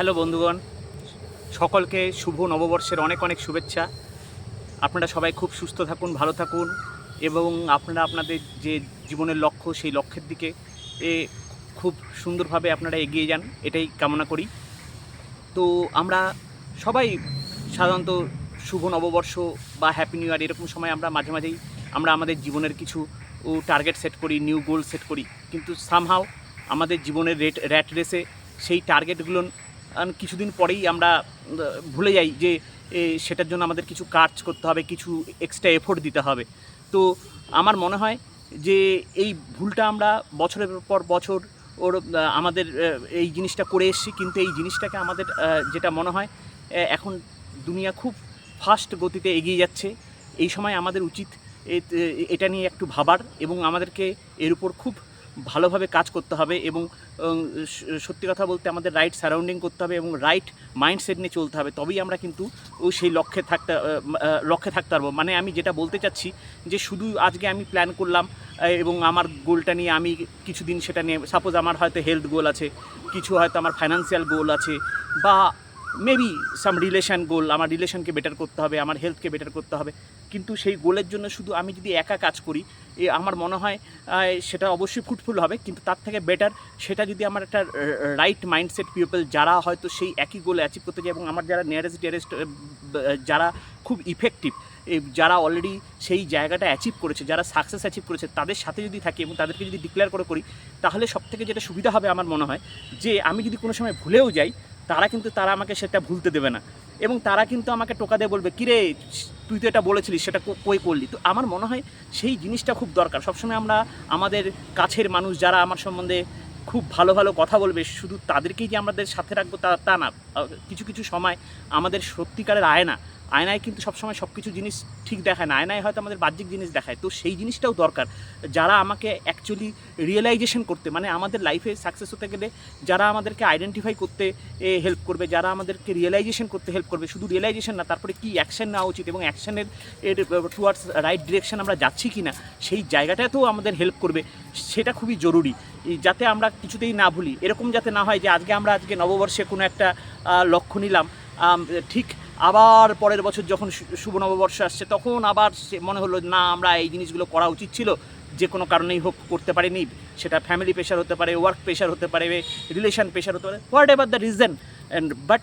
Hello বন্ধুগণ, সকলকে শুভ নববর্ষের অনেক অনেক শুভেচ্ছা। আপনারা সবাই খুব সুস্থ থাকুন, ভালো থাকুন এবং আপনারা আপনাদের যে জীবনের লক্ষ্য, সেই লক্ষ্যের দিকে এ খুব সুন্দরভাবে আপনারা এগিয়ে যান, এটাই কামনা করি। তো আমরা সবাই সাধারণত শুভ নববর্ষ বা হ্যাপি নিউ ইয়ার এরকম সময় আমরা মাঝে মাঝেই আমরা আমাদের জীবনের কিছু টার্গেট সেট করি নিউ গোল সেট করি। কিন্তু সামহাও আমাদের জীবনের রেট র্যাট রেসে সেই টার্গেটগুলো কিছুদিন পরেই আমরা ভুলে যাই যে সেটার জন্য আমাদের কিছু কাজ করতে হবে, কিছু এক্সট্রা এফোর্ট দিতে হবে। তো আমার মনে হয় যে, এই ভুলটা আমরা বছরের পর বছর ওর আমাদের এই জিনিসটা করে এসেছি, কিন্তু এই জিনিসটাকে আমাদের যেটা মনে হয় এখন দুনিয়া খুব ফাস্ট গতিতে এগিয়ে যাচ্ছে। এই সময় আমাদের উচিত এটা নিয়ে একটু ভাবার এবং আমাদেরকে এর উপর খুব ভালোভাবে কাজ করতে হবে এবং সত্যি কথা বলতে আমাদের রাইট সারাউন্ডিং করতে হবে এবং রাইট মাইন্ডসেট নিয়ে চলতে হবে। তবেই আমরা কিন্তু সেই লক্ষ্যে থাকতে লক্ষ্যে থাকতে পারব। মানে আমি যেটা বলতে চাচ্ছি যে শুধু আজকে আমি প্ল্যান করলাম এবং আমার গোলটা নিয়ে আমি কিছুদিন সেটা নিয়ে সাপোজ আমার হয়তো হেলথ গোল আছে, কিছু হয়তো আমার ফাইন্যান্সিয়াল গোল আছে, বা মেবি সাম রিলেশন গোল আমার রিলেশনকে বেটার করতে হবে, আমার হেলথকে বেটার করতে হবে। কিন্তু সেই গোলের জন্য শুধু আমি যদি একা কাজ করি, এ আমার মনে হয় সেটা অবশ্যই ফুটফুল হবে, কিন্তু তার থেকে বেটার সেটা যদি আমার একটা রাইট মাইন্ডসেট পিপল যারা হয়তো সেই একই গোলে অ্যাচিভ করতে যায় এবং আমার যারা নিয়ারেস্ট ডিয়ারেস্ট যারা খুব ইফেক্টিভ যারা অলরেডি সেই জায়গাটা অ্যাচিভ করেছে, যারা সাকসেস অ্যাচিভ করেছে, তাদের সাথে যদি থাকি এবং তাদেরকে যদি ডিক্লেয়ার করে করি, তাহলে সব থেকে যেটা সুবিধা হবে আমার মনে হয়, যে আমি যদি কোনো সময় ভুলেও যাই তারা কিন্তু, তারা আমাকে সেটা ভুলতে দেবে না। এবং তারা কিন্তু আমাকে টোকা দিয়ে বলবে, কিরে, তুই তো এটা বলেছিলিস, সেটা কই করলি? তো আমার মনে হয় সেই জিনিসটা খুব দরকার। সবসময় আমরা আমাদের কাছের মানুষ যারা আমার সম্বন্ধে খুব ভালো ভালো কথা বলবে, শুধু তাদেরকেই যে আমাদের সাথে রাখব তা তা না। কিছু কিছু সময় আমাদের সত্যিকারের আয়না আয়নায় কিন্তু সবসময় সব কিছু জিনিস ঠিক দেখায় না। আয়নায় হয়তো আমাদের বাহ্যিক জিনিস দেখায়। তো সেই জিনিসটাও দরকার। যারা আমাকে অ্যাকচুয়ালি রিয়েলাইজেশন করতে মানে আমাদের লাইফে সাকসেস হতে গেলে যারা আমাদেরকে আইডেন্টিফাই করতে হেল্প করবে, যারা আমাদেরকে রিয়েলাইজেশন করতে হেল্প করবে, শুধু রিয়েলাইজেশন না, তারপরে কি অ্যাকশন নেওয়া উচিত এবং অ্যাকশনের এর টুয়ার্ডস রাইট ডিরেকশন আমরা যাচ্ছি কি না সেই জায়গাটাতেও আমাদের হেল্প করবে, সেটা খুবই জরুরি। যাতে আমরা কিছুতেই না ভুলি। এরকম যাতে না হয় যে আজকে আমরা আজকে নববর্ষে কোনো একটা লক্ষ্য নিলাম ঠিক আবার পরের বছর যখন শুভ নববর্ষ আসছে, তখন আবার মনে হলো না, আমরা এই জিনিসগুলো করা উচিত ছিল। যে কোনো কারণেই হোক, করতে পারিনি। সেটা ফ্যামিলি প্রেশার হতে পারে ওয়ার্ক প্রেশার হতে পারে রিলেশন প্রেশার হতে পারে whatever the reason and but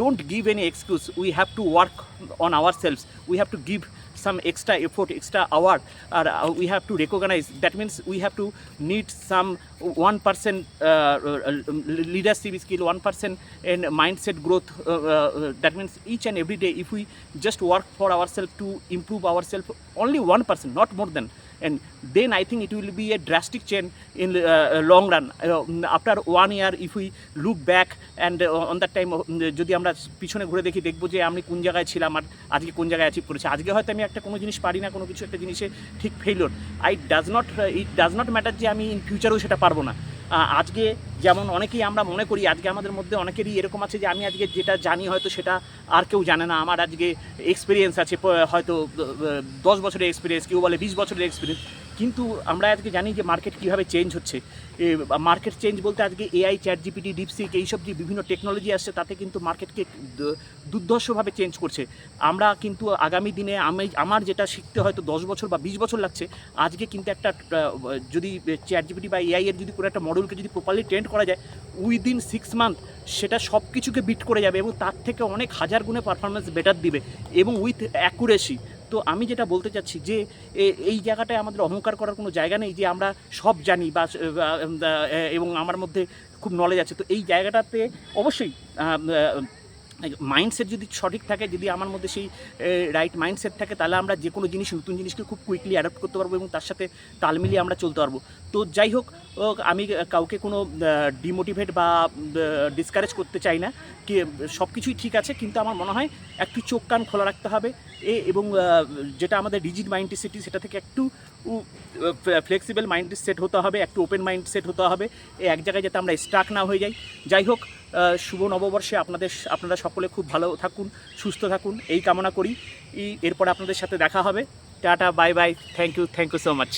don't give any excuse we have to work on ourselves we have to give some extra effort extra hour or uh, we have to recognize that means we have to need some one person uh, uh, leadership skill one person and mindset growth uh, uh, that means each and every day if we just work for ourselves to improve ourselves only one person not more than and then I think it will be a drastic change in the uh, long run. Uh, after one year, if we look back and uh, on that time, uh, যদি আমরা পিছনে ঘুরে দেখি দেখব যে আমি কোন জায়গায় ছিলাম আর আজকে কোন জায়গায় অ্যাচিভ করেছি। আজকে হয়তো আমি একটা কোনো জিনিস পারি না কোনো কিছু একটা জিনিসে ঠিক ফেলুন I does not it does not matter যে আমি ইন ফিউচারেও সেটা পারব না। আজকে যেমন অনেকেই আমরা মনে করি, আজকে আমাদের মধ্যে অনেকেরই এরকম আছে যে আমি আজকে যেটা জানি হয়তো সেটা আর কেউ জানে না। আমার আজকে এক্সপিরিয়েন্স আছে হয়তো দশ বছরের এক্সপিরিয়েন্স কেউ বলে বিশ বছরের এক্সপিরিয়েন্স কিন্তু আমরা আজকে জানি যে মার্কেট কীভাবে চেঞ্জ হচ্ছে। মার্কেট চেঞ্জ বলতে আজকে এআই চ্যাট জিপিটি ডিপসিক এইসব যে বিভিন্ন টেকনোলজি আসছে, তাতে কিন্তু মার্কেটকে দুর্ধর্ষভাবে চেঞ্জ করছে। আমরা কিন্তু আগামী দিনে আমি, আমার যেটা শিখতে হয়তো দশ বছর বা বিশ বছর লাগছে, আজকে কিন্তু একটা যদি চ্যাট জিপিটি বা এআই এর যদি কোনো একটা মডেলকে যদি প্রপারলি ট্রেন্ড করা যায় উইদিন সিক্স মান্থ সেটা সব কিছুকে বিট করে যাবে এবং তার থেকে অনেক হাজার গুণে পারফরমেন্স বেটার দিবে এবং উইথ অ্যাকুরেসি তো আমি যেটা বলতে চাচ্ছি যে এই জায়গাটায় আমাদের অহংকার করার কোনো জায়গা নেই যে আমরা সব জানি বা, এবং আমার মধ্যে খুব নলেজ আছে। তো এই জায়গাটাতে অবশ্যই মাইন্ডসেট যদি সঠিক থাকে, যদি আমার মধ্যে সেই রাইট মাইন্ডসেট থাকে, তাহলে আমরা যে কোনো জিনিস, নতুন জিনিসকে খুব কুইকলি অ্যাডাপ্ট করতে পারব এবং তার সাথে তাল মিলিয়ে আমরা চলতে পারব। তো যাই হোক আমি কাউকে কোনো ডিমোটিভেট বা ডিসকারেজ করতে চাই না। কি সব কিছুই ঠিক আছে, কিন্তু আমার মনে হয় একটু চোখ কান খোলা রাখতে হবে। এ, এবং যেটা আমাদের ডিজিট রিজিড মাইন্ডসেট সেটা থেকে একটু ফ্লেক্সিবল মাইন্ড সেট হতে হবে, একটু ওপেন মাইন্ড সেট হতে হবে। এক জায়গায় যাতে আমরা স্টাক না হয়ে যাই। যাই হোক শুভ নববর্ষে আপনাদের আপনারা সকলে খুব ভালো থাকুন, সুস্থ থাকুন, এই কামনা করি। এরপর আপনাদের সাথে দেখা হবে। Tata, bye bye thank you thank you so much